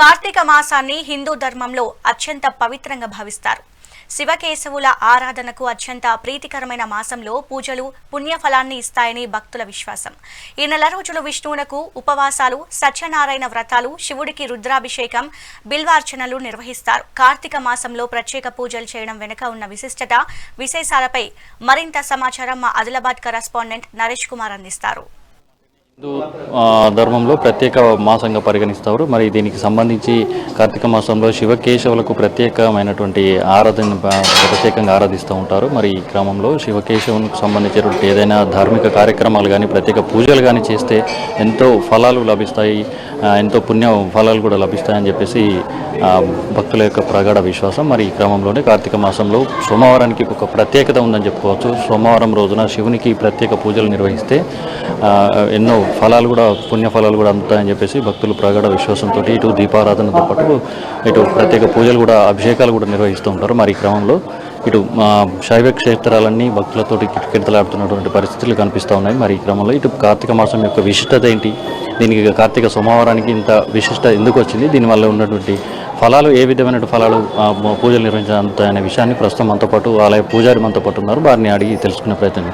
కార్తీక మాసాన్ని హిందూ ధర్మంలో అత్యంత పవిత్రంగా భావిస్తారు. శివకేశవుల ఆరాధనకు అత్యంత ప్రీతికరమైన మాసంలో పూజలు పుణ్యఫలాన్ని ఇస్తాయని భక్తుల విశ్వాసం. ఈ నెల రోజులు విష్ణువునకు ఉపవాసాలు సత్యనారాయణ వ్రతాలు శివుడికి రుద్రాభిషేకం బిల్వార్చనలు నిర్వహిస్తారు. కార్తీక మాసంలో ప్రత్యేక పూజలు చేయడం వెనుక ఉన్న విశిష్టత విశేషాలపై మరింత సమాచారం మా ఆదిలాబాద్ కరస్పాండెంట్ నరేష్ కుమార్ అందిస్తారు. హిందూ ధర్మంలో ప్రత్యేక మాసంగా పరిగణిస్తారు. మరి దీనికి సంబంధించి కార్తీక మాసంలో శివకేశవులకు ప్రత్యేకమైనటువంటి ఆరాధన ప్రత్యేకంగా ఆరాధిస్తూ ఉంటారు. మరి ఈ క్రమంలో శివకేశవునికి సంబంధించినటువంటి ఏదైనా ధార్మిక కార్యక్రమాలు కానీ ప్రత్యేక పూజలు కానీ చేస్తే ఎంతో ఫలాలు లభిస్తాయి ఎంతో పుణ్య ఫలాలు కూడా లభిస్తాయని చెప్పేసి భక్తుల యొక్క ప్రగాఢ విశ్వాసం. మరి ఈ క్రమంలోనే కార్తీక మాసంలో సోమవారానికి ఒక ప్రత్యేకత ఉందని చెప్పుకోవచ్చు. సోమవారం రోజున శివునికి ప్రత్యేక పూజలు నిర్వహిస్తే ఎన్నో ఫలాలు కూడా పుణ్యఫలాలు కూడా అందుతాయని చెప్పేసి భక్తులు ప్రగాఢ విశ్వాసంతో ఇటు దీపారాధనతో పాటు ఇటు ప్రత్యేక పూజలు కూడా అభిషేకాలు కూడా నిర్వహిస్తూ ఉంటారు మరి ఈ క్రమంలో. ఇటు శైవ క్షేత్రాలన్నీ భక్తులతోటి కిటకిటలాడుతున్నటువంటి పరిస్థితులు కనిపిస్తూ ఉన్నాయి మరి ఈ క్రమంలో. ఇటు కార్తీక మాసం యొక్క విశిష్టత ఏంటి? దీనికి కార్తీక సోమవారానికి ఇంత విశిష్ట ఎందుకు వచ్చింది? దీనివల్ల ఉన్నటువంటి ఫలాలు ఏ విధమైన ఫలాలు పూజలు నిర్వహించాలనే విషయాన్ని ప్రస్తుతం మనతో పాటు ఆలయ పూజారి మనతో పాటు ఉన్నారు. వారిని అడిగి తెలుసుకునే ప్రయత్నం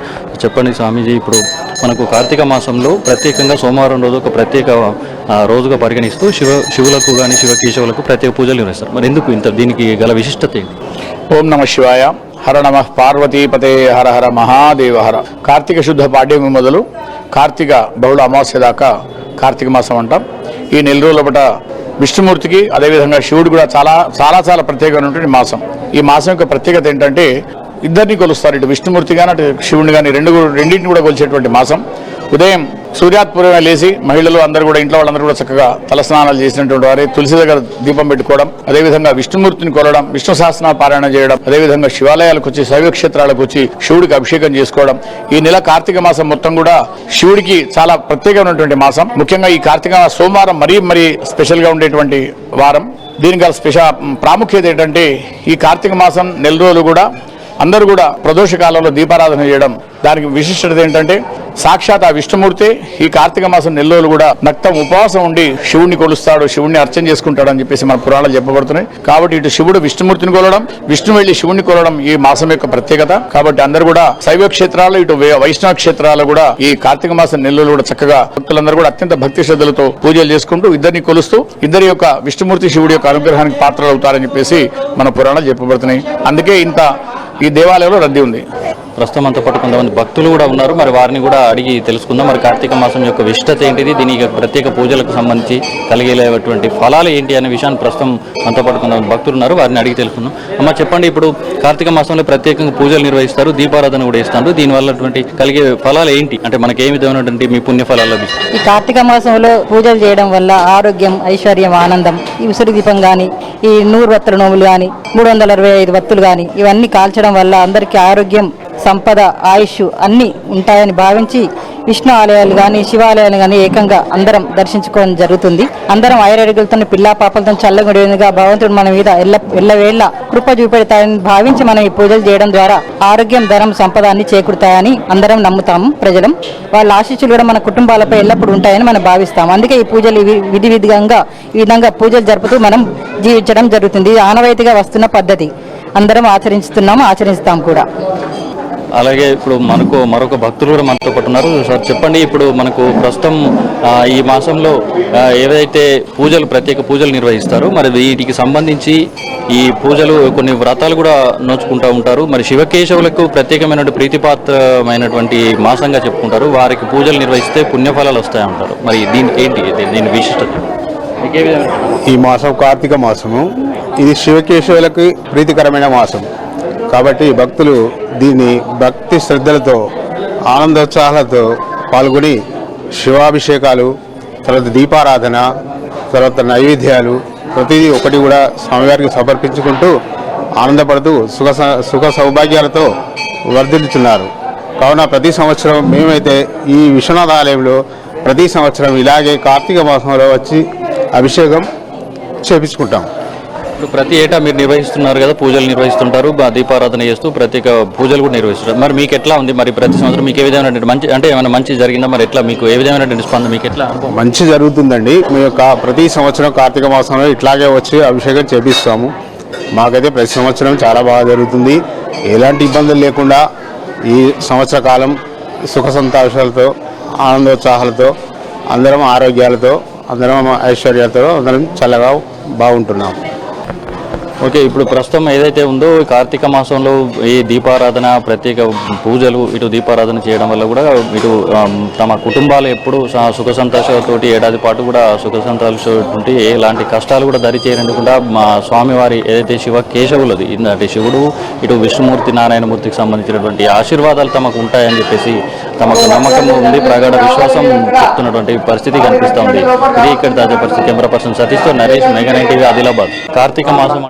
చెప్పండి స్వామీజీ ఇప్పుడు మనకు కార్తీక మాసంలో ప్రత్యేకంగా సోమవారం రోజు ఒక ప్రత్యేక రోజుగా పరిగణిస్తూ శివ శివులకు కానీ శివ కేశవులకు ప్రత్యేక పూజలు నిర్వహిస్తారు. మరి ఎందుకు ఇంత దీనికి గల విశిష్టత ఏంటి? ఓం నమ శివాయ. హర నమ పార్వతీపతే హర హర మహాదేవ హర. కార్తీక శుద్ధ పాడ్యమి మొదలు కార్తీక బహుళ అమావాస్య దాకా కార్తీక మాసం అంటాం. ఈ నెల రోజుల పట విష్ణుమూర్తికి అదేవిధంగా శివుడు కూడా చాలా చాలా చాలా ప్రత్యేకమైనటువంటి మాసం. ఈ మాసం యొక్క ప్రత్యేకత ఏంటంటే ఇద్దరిని కొలుస్తారు. ఇటు విష్ణుమూర్తి కానీ అటు శివుని కానీ రెండు కూడా- రెండింటిని కూడా కొలిచేటువంటి మాసం. ఉదయం సూర్యాత్పూర్వమే లేచి మహిళలు అందరూ కూడా ఇంట్లో వాళ్ళందరూ కూడా చక్కగా తలస్నానాలు చేసినటువంటి వారి తులసి దగ్గర దీపం పెట్టుకోవడం అదేవిధంగా విష్ణుమూర్తిని కొలవడం విష్ణు సహస్రనామ పారాయణ చేయడం అదేవిధంగా శివాలయాలకు వచ్చి శైవ క్షేత్రాలకు వచ్చి శివుడికి అభిషేకం చేసుకోవడం. ఈ నెల కార్తీక మాసం మొత్తం కూడా శివుడికి చాలా ప్రత్యేకమైనటువంటి మాసం. ముఖ్యంగా ఈ కార్తీక సోమవారం మరీ మరీ స్పెషల్గా ఉండేటువంటి వారం. దీనికి గల స్పెషల్ ప్రాముఖ్యత ఏంటంటే ఈ కార్తీక మాసం నెల రోజులు కూడా అందరూ కూడా ప్రదోష కాలంలో దీపారాధన చేయడం దానికి విశిష్టత ఏంటంటే సాక్షాత్ ఆ విష్ణుమూర్తి ఈ కార్తీక మాసం నెల కూడా నక్తం ఉపవాసం ఉండి శివుణ్ణి కొలుస్తాడు శివుణ్ణి అర్చన చేసుకుంటాడు అని చెప్పేసి మన పురాణాలు చెప్పబడుతున్నాయి. కాబట్టి ఇటు శివుడు విష్ణుమూర్తిని కొలవడం విష్ణు వెళ్ళి శివుణ్ణి కొలవడం ఈ మాసం యొక్క ప్రత్యేకత. కాబట్టి అందరూ కూడా శైవ క్షేత్రాలు ఇటు వైష్ణవ క్షేత్రాలు కూడా ఈ కార్తీక మాసం నెల కూడా చక్కగా భక్తులందరూ కూడా అత్యంత భక్తి శ్రద్ధలతో పూజలు చేసుకుంటూ ఇద్దరిని కొలుస్తూ ఇద్దరి యొక్క విష్ణుమూర్తి శివుడి యొక్క అనుగ్రహానికి పాత్రలు అవుతారని చెప్పేసి మన పురాణాలు చెప్పబడుతున్నాయి. అందుకే ఇంత ఈ దేవాలయంలో రద్దీ ఉంది. ప్రస్తుతం మనతో పాటు కొంతమంది భక్తులు కూడా ఉన్నారు. మరి వారిని కూడా అడిగి తెలుసుకుందాం. మరి కార్తీక మాసం యొక్క విశిష్టత ఏంటిది? దీని ప్రత్యేక పూజలకు సంబంధించి కలిగేటువంటి ఫలాలు ఏంటి అనే విషయాన్ని ప్రస్తుతం మనతో పాటు కొంతమంది భక్తులు ఉన్నారు. వారిని అడిగి తెలుసుకుందాం. అమ్మ చెప్పండి. ఇప్పుడు కార్తీక మాసంలో ప్రత్యేకంగా పూజలు నిర్వహిస్తారు. దీపారాధన కూడా ఇస్తారు దీనివల్ల అటువంటి కలిగే ఫలాలు ఏంటి? అంటే మనకి ఏ విధమైనటువంటి మీ పుణ్య ఫలాలు లభిస్తాయి? ఈ కార్తీక మాసంలో పూజలు చేయడం వల్ల ఆరోగ్యం ఐశ్వర్యం ఆనందం ఈ ఉసిరి దీపం కానీ ఈ నూరు వత్తుల నోములు కానీ మూడు వందల అరవై ఐదు వత్తులు కానీ ఇవన్నీ కాల్చడం వల్ల అందరికీ ఆరోగ్యం సంపద ఆయుష్ అన్నీ ఉంటాయని భావించి విష్ణు ఆలయాలు కానీ శివాలయాలు కానీ ఏకంగా అందరం దర్శించుకోవడం జరుగుతుంది. అందరం ఐరడుగులతో పిల్లా పాపలతో చల్లగుడిగా భగవంతుడు మన మీద ఎల్ల ఎల్లవేళ్ళ కృప చూపెడతాయని భావించి మనం ఈ పూజలు చేయడం ద్వారా ఆరోగ్యం ధనం సంపద అన్ని చేకూరుతాయని అందరం నమ్ముతాము ప్రజలం. వాళ్ళ ఆశీస్సులు కూడా మన కుటుంబాలపై ఎల్లప్పుడూ ఉంటాయని మనం భావిస్తాం. అందుకే ఈ పూజలు విధి విధిగా ఈ విధంగా పూజలు జరుపుతూ మనం జీవించడం జరుగుతుంది. ఇది ఆనవాయితీగా వస్తున్న పద్ధతి. అందరం ఆచరిస్తున్నాము ఆచరిస్తాం కూడా. అలాగే ఇప్పుడు మనకు మరొక భక్తులు కూడా మనతో పాటు ఉన్నారు. సార్ చెప్పండి ఇప్పుడు మనకు ప్రస్తుతం ఈ మాసంలో ఏదైతే ఏవైతే పూజలు ప్రత్యేక పూజలు నిర్వహిస్తారో మరి వీటికి సంబంధించి ఈ పూజలు కొన్ని వ్రతాలు కూడా నోచుకుంటూ ఉంటారు. మరి శివకేశవులకు ప్రత్యేకమైన ప్రీతిపాత్రమైనటువంటి మాసంగా చెప్పుకుంటారు. వారికి పూజలు నిర్వహిస్తే పుణ్యఫలాలు వస్తాయంటారు మరి దీనికి ఏంటి? దీని విశిష్టత? ఈ మాసం కార్తీక మాసము. ఇది శివకేశవులకు ప్రీతికరమైన మాసం. కాబట్టి భక్తులు దీన్ని భక్తి శ్రద్ధలతో ఆనందోత్సాహాలతో పాల్గొని శివాభిషేకాలు తర్వాత దీపారాధన తర్వాత నైవేద్యాలు ప్రతిదీ ఒకటి కూడా స్వామివారికి సమర్పించుకుంటూ ఆనందపడుతూ సుఖ స- సుఖ సౌభాగ్యాలతో వర్ధిల్లుతున్నారు. కావున ప్రతి సంవత్సరం మేమైతే ఈ విశ్వనాథ ఆలయంలో ప్రతి సంవత్సరం ఇలాగే కార్తీక మాసంలో వచ్చి అభిషేకం చేపించుకుంటాం. ఇప్పుడు ప్రతి ఏటా మీరు నిర్వహిస్తున్నారు కదా పూజలు నిర్వహిస్తుంటారు దీపారాధన చేస్తూ ప్రత్యేక పూజలు కూడా నిర్వహిస్తారు మరి మీకు ఎట్లా ఉంది? మరి ప్రతి సంవత్సరం మీకు ఏ విధమైనటువంటి మంచి అంటే ఏమైనా మంచి జరిగిందా? మరి ఎట్లా మీకు ఏ విధమైనటువంటి స్పందన మీకు ఎట్లా మంచి జరుగుతుందండి. మేము కా- ప్రతి సంవత్సరం కార్తీక మాసంలో ఇట్లాగే వచ్చి అభిషేకం చేపిస్తాము. మాకైతే ప్రతి సంవత్సరం చాలా బాగా జరుగుతుంది. ఎలాంటి ఇబ్బందులు లేకుండా ఈ సంవత్సర కాలం సుఖ సంతోషాలతో ఆనందోత్సాహాలతో అందరం ఆరోగ్యాలతో అందరం ఐశ్వర్యాలతో అందరం చల్లగా బాగుంటున్నాం. ఓకే ఇప్పుడు ప్రస్తుతం ఏదైతే ఉందో కార్తీక మాసంలో ఈ దీపారాధన ప్రత్యేక పూజలు ఇటు దీపారాధన చేయడం వల్ల కూడా ఇటు తమ కుటుంబాలు ఎప్పుడు సుఖ సంతోషాలతోటి ఏడాది పాటు కూడా సుఖ సంతోషాలతోటి ఎలాంటి కష్టాలు కూడా దరి చేరకుండా మా స్వామివారి ఏదైతే శివ కేశవులది అంటే శివుడు ఇటు విష్ణుమూర్తి నారాయణమూర్తికి సంబంధించినటువంటి ఆశీర్వాదాలు తమకు ఉంటాయని చెప్పేసి తమకు నమ్మకం ఉంది ప్రగాఢ విశ్వాసం చెప్తున్నటువంటి పరిస్థితి కనిపిస్తూ ఉంది. ఇది ఇక్కడ తాజా పరిస్థితి. Camera person సతీష్తో Naresh mega nine TV Adilabad. Karthika మాసం